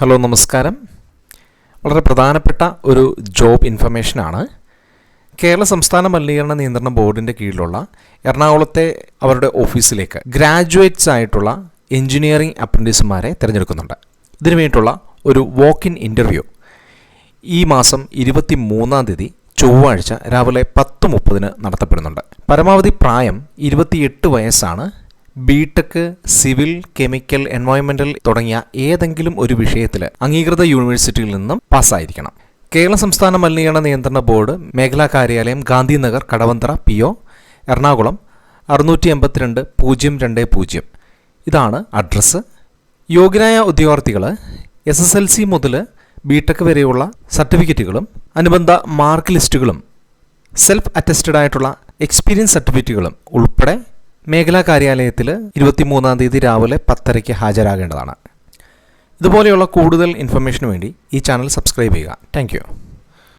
Hello നമസ്കാരം. വളരെ പ്രധാനപ്പെട്ട ഒരു ജോബ് ഇൻഫർമേഷനാണ്. കേരള സംസ്ഥാന മലിനീകരണ നിയന്ത്രണ ബോർഡിന്റെ കീഴിലുള്ള എറണാകുളത്തെ അവരുടെ ഓഫീസിലേക്ക് ഗ്രാജുവേറ്റ്സ് ആയിട്ടുള്ള എഞ്ചിനീയറിംഗ് അപ്രന്റീസുമാരെ തിരഞ്ഞെടുക്കുന്നുണ്ട്. ഇതിനു വേണ്ടിയിട്ടുള്ള ഒരു വോക്ക് ഇൻ ഇന്റർവ്യൂ ഈ മാസം ഇരുപത്തി മൂന്നാം തീയതി ചൊവ്വാഴ്ച രാവിലെ പത്ത് മുപ്പതിന് നടത്തപ്പെടുന്നുണ്ട്. പരമാവധി പ്രായം ഇരുപത്തിയെട്ട് വയസ്സാണ്. ബിടെക് സിവിൽ കെമിക്കൽ എൻവയോൺമെന്റൽ തുടങ്ങിയ ഏതെങ്കിലും ഒരു വിഷയത്തിൽ അംഗീകൃത യൂണിവേഴ്സിറ്റിയിൽ നിന്നും പാസ്സായിരിക്കണം. കേരള സംസ്ഥാന മലിനീകരണ നിയന്ത്രണ ബോർഡ് മേഖലാ കാര്യാലയം ഗാന്ധിനഗർ കടവന്ത്ര പി ഒ എറണാകുളം അറുന്നൂറ്റി എൺപത്തിരണ്ട് പൂജ്യം രണ്ട് പൂജ്യം. ഇതാണ് അഡ്രസ്സ് യോഗ്യനായ ഉദ്യോഗാർത്ഥികൾ എസ് എസ് എൽ സി മുതൽ ബിടെക് വരെയുള്ള സർട്ടിഫിക്കറ്റുകളും അനുബന്ധ മാർക്ക് ലിസ്റ്റുകളും സെൽഫ് അറ്റസ്റ്റഡ് ആയിട്ടുള്ള എക്സ്പീരിയൻസ് സർട്ടിഫിക്കറ്റുകളും ഉൾപ്പെടെ മേഖലാ കാര്യാലയത്തിൽ ഇരുപത്തിമൂന്നാം തീയതി രാവിലെ പത്തരയ്ക്ക് ഹാജരാകേണ്ടതാണ്. ഇതുപോലെയുള്ള കൂടുതൽ ഇൻഫർമേഷന് വേണ്ടി ഈ ചാനൽ സബ്സ്ക്രൈബ് ചെയ്യുക. താങ്ക്